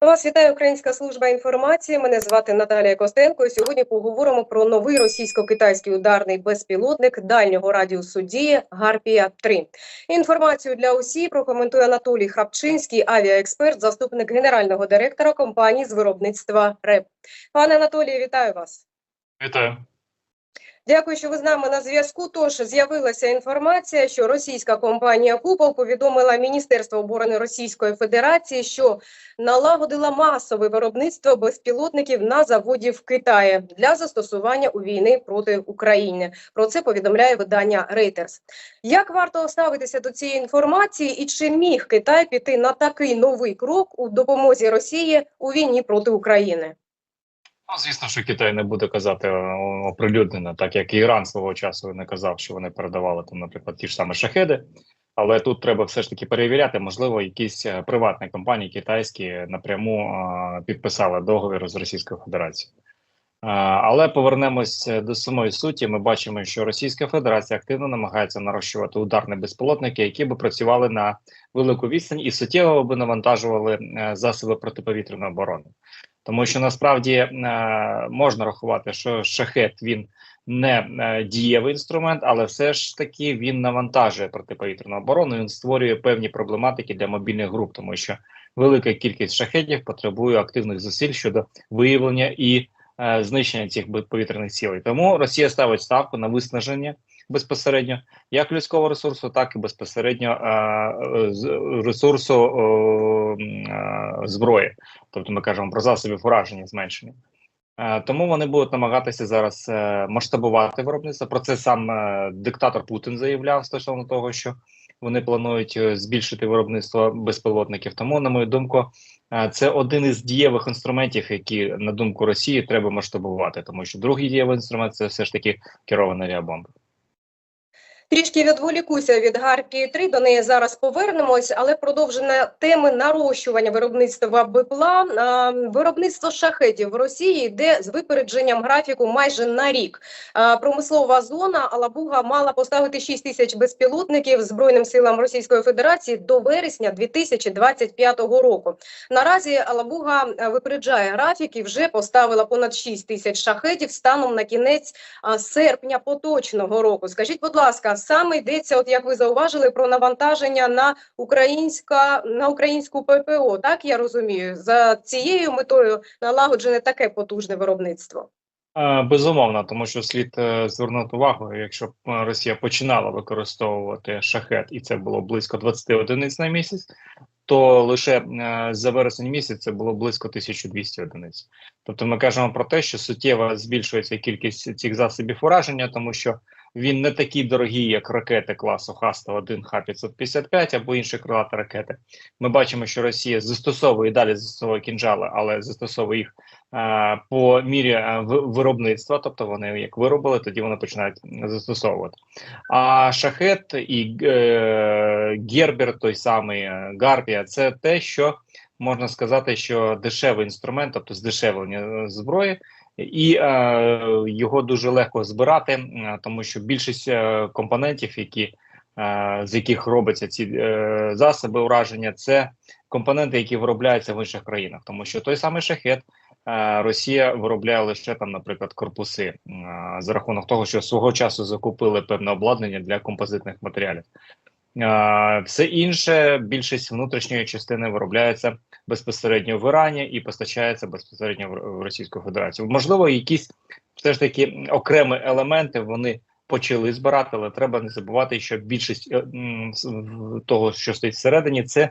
Вас вітає Українська служба інформації. Мене звати Наталія Костенко. І сьогодні поговоримо про новий російсько-китайський ударний безпілотник дальнього радіусу дії Гарпія 3 Інформацію для усі прокоментує Анатолій Храпчинський, авіаексперт, заступник генерального директора компанії з виробництва РЕП. Пане Анатолію, вітаю вас. Вітаю. Дякую, що ви з нами на зв'язку. Тож з'явилася інформація, що російська компанія Купол повідомила Міністерство оборони Російської Федерації, що налагодила масове виробництво безпілотників на заводі в Китаї для застосування у війни проти України. Про це повідомляє видання Reuters. Як варто ставитися до цієї інформації, і чи міг Китай піти на такий новий крок у допомозі Росії у війні проти України? Ну, звісно, що Китай не буде казати е, оприлюднено, так як і Іран свого часу не казав, що вони передавали там, наприклад, ті ж самі шахеди. Але тут треба все ж таки перевіряти, можливо, якісь е, приватні компанії китайські напряму а, підписали договір з Російською Федерацією. А, але повернемось до самої суті. Ми бачимо, що Російська Федерація активно намагається нарощувати ударні безпілотники, які би працювали на велику відстань і суттєво би навантажували е, засоби протиповітряної оборони. Тому що насправді е, можна рахувати, що шахет він не е, дієвий інструмент, але все ж таки він навантажує протиповітряну оборону. Він створює певні проблематики для мобільних груп, тому що велика кількість шахетів потребує активних зусиль щодо виявлення і знищення цих повітряних цілей. Тому Росія ставить ставку на виснаження безпосередньо як людського ресурсу, так і безпосередньо е, ресурсу е, е, зброї. Тобто ми кажемо про засоби ураження зменшення. Е, Тому вони будуть намагатися зараз е, масштабувати виробництво. Про це сам е, диктатор Путін заявляв стосовно того, що вони планують е, збільшити виробництво безпілотників. Тому, на мою думку, е, це один із дієвих інструментів, які на думку Росії треба масштабувати, тому що другий дієвий інструмент це все ж таки керовані авіабомби. Трішки відволікуся від Гарпії 3 до неї зараз повернемось, але продовження теми нарощування виробництва БПЛА. Виробництво шахетів в Росії йде з випередженням графіку майже на рік. Промислова зона Алабуга мала поставити 6 тисяч безпілотників Збройним силам Російської Федерації до вересня 2025 року. Наразі Алабуга випереджає графік і вже поставила понад 6 тисяч шахетів станом на кінець серпня поточного року. Скажіть, будь ласка, саме йдеться, от як ви зауважили, про навантаження на українська на українську ППО. Так я розумію, за цією метою налагоджене таке потужне виробництво. Безумовно, тому що слід е, звернути увагу, якщо е, Росія починала використовувати шахет, і це було близько 20 одиниць на місяць, то лише е, за вересень місяць це було близько 1200 одиниць. Тобто ми кажемо про те, що суттєво збільшується кількість цих засобів ураження, тому що він не такий дорогий, як ракети класу Х-101, Х-555 або інші крилаті ракети. Ми бачимо, що Росія застосовує далі застосовує кінжали, але застосовує їх е, по мірі е, виробництва, тобто вони як виробили, тоді вони починають застосовувати. А шахет і е, Гербер, той самий е, Гарпія, це те, що можна сказати, що дешевий інструмент, тобто здешевлення зброї. І е, його дуже легко збирати, тому що більшість е, компонентів, які е, з яких робляться ці е, засоби ураження, це компоненти, які виробляються в інших країнах, тому що той самий шахет е, Росія виробляє лише там, наприклад, корпуси за рахунок того, що свого часу закупили певне обладнання для композитних матеріалів. Все інше, більшість внутрішньої частини виробляється безпосередньо в Ірані і постачається безпосередньо в Російську Федерацію. Можливо, якісь все ж таки окремі елементи вони почали збирати, але треба не забувати, що більшість е, того, що стоїть всередині, це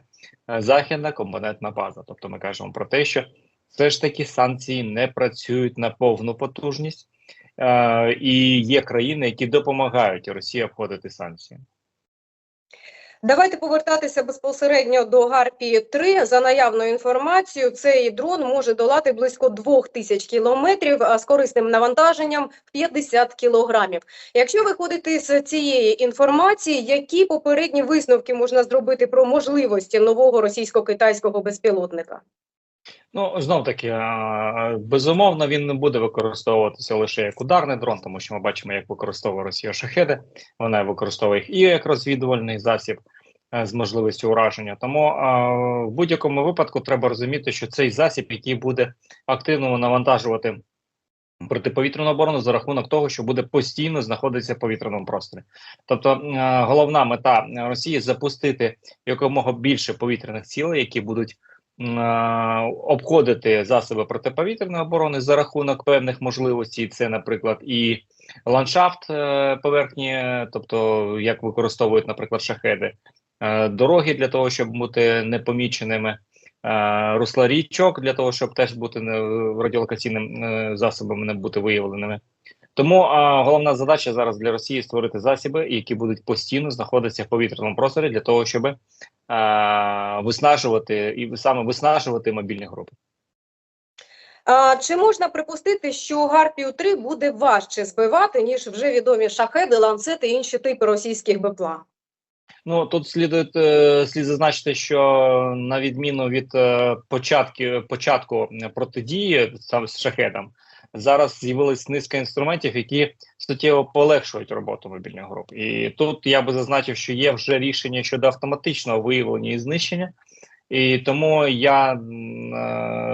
е, західна компонентна база. Тобто, ми кажемо про те, що все ж таки санкції не працюють на повну потужність, е, і є країни, які допомагають Росії обходити санкції. Давайте повертатися безпосередньо до Гарпії 3 За наявною інформацією, цей дрон може долати близько 2000 кілометрів з корисним навантаженням в 50 кілограмів. Якщо виходити з цієї інформації, які попередні висновки можна зробити про можливості нового російсько-китайського безпілотника? Ну знов таки безумовно він не буде використовуватися лише як ударний дрон, тому що ми бачимо, як використовує Росія шахеди. Вона використовує їх і як розвідувальний засіб. е, з можливістю ураження. Тому в будь-якому випадку треба розуміти, що цей засіб, який буде активно навантажувати протиповітряну оборону за рахунок того, що буде постійно знаходитися в повітряному просторі. Тобто е, головна мета Росії запустити якомога більше повітряних цілей, які будуть обходити засоби протиповітряної оборони за рахунок певних можливостей. Це, наприклад, і ландшафт е, поверхні, тобто як використовують, наприклад, шахеди, е, дороги для того, щоб бути непоміченими. е, Русла річок для того, щоб теж бути радіолокаційним засобами не бути виявленими. Тому а, головна задача зараз для Росії створити засоби, які будуть постійно знаходитися в повітряному просторі для того, щоб виснажувати і саме виснажувати мобільні групи. А, чи можна припустити, що Гарпію 3 буде важче збивати, ніж вже відомі шахеди, ланцети і інші типи російських БПЛА? Ну тут слідує е, слід зазначити, що на відміну від е, початки початку протидії саме з шахедам, зараз з'явилась низка інструментів, які суттєво полегшують роботу мобільних груп. І тут я би зазначив, що є вже рішення щодо автоматичного виявлення і знищення. І тому я е,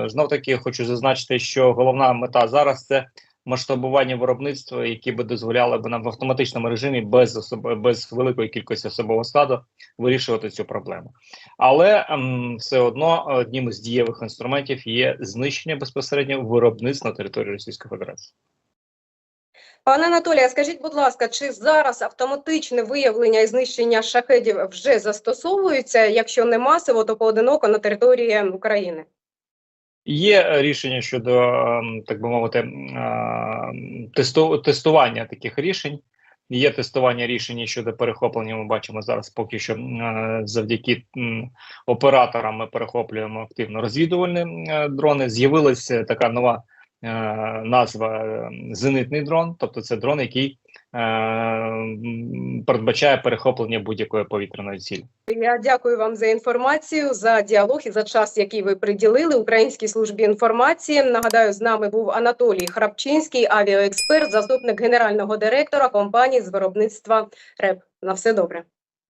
знов таки хочу зазначити, що головна мета зараз це масштабування виробництва, які би дозволяли б нам в автоматичному режимі без особ... без великої кількості особового складу вирішувати цю проблему. Але ем, все одно одним із дієвих інструментів є знищення безпосередньо виробництва на території Російської Федерації. Пане Анатолія, скажіть, будь ласка, чи зараз автоматичне виявлення і знищення шахедів вже застосовується? Якщо не масово, то поодиноко на території України? Є е, рішення щодо, ем, так би мовити, ем, тесту, тестування таких рішень. Є тестування рішень щодо перехоплення. Ми бачимо зараз, поки що е, завдяки операторам ми перехоплюємо активно розвідувальні е, дрони. З'явилася така нова е, назва е, зенитний дрон, тобто це дрон, який е, передбачає перехоплення будь-якої повітряної цілі. Я дякую вам за інформацію, за діалог і за час, який ви приділили Українській службі інформації. Нагадаю, з нами був Анатолій Храпчинський, авіаексперт, заступник генерального директора компанії з виробництва РЕП. На все добре.